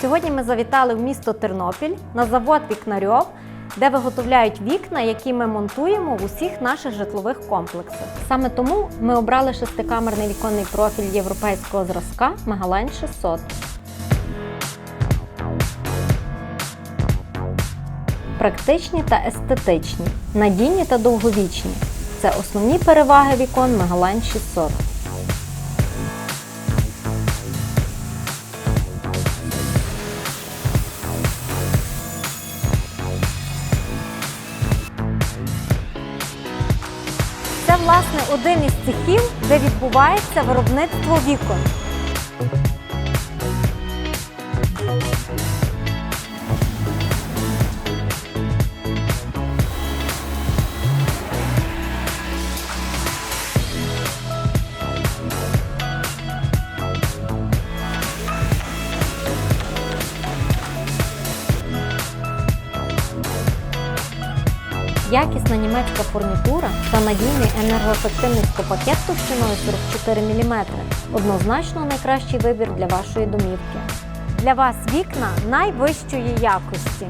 Сьогодні ми завітали в місто Тернопіль на завод Вікнарьов, де виготовляють вікна, які ми монтуємо в усіх наших житлових комплексах. Саме тому ми обрали шестикамерний віконний профіль європейського зразка Мегалайн 600. Практичні та естетичні, надійні та довговічні це основні переваги вікон Мегалайн 600. Власне один із цехів, де відбувається виробництво вікон. Якісна німецька фурнітура та надійний енергоефективний склопакет товщиною 44 мм – однозначно найкращий вибір для вашої домівки. Для вас вікна найвищої якості.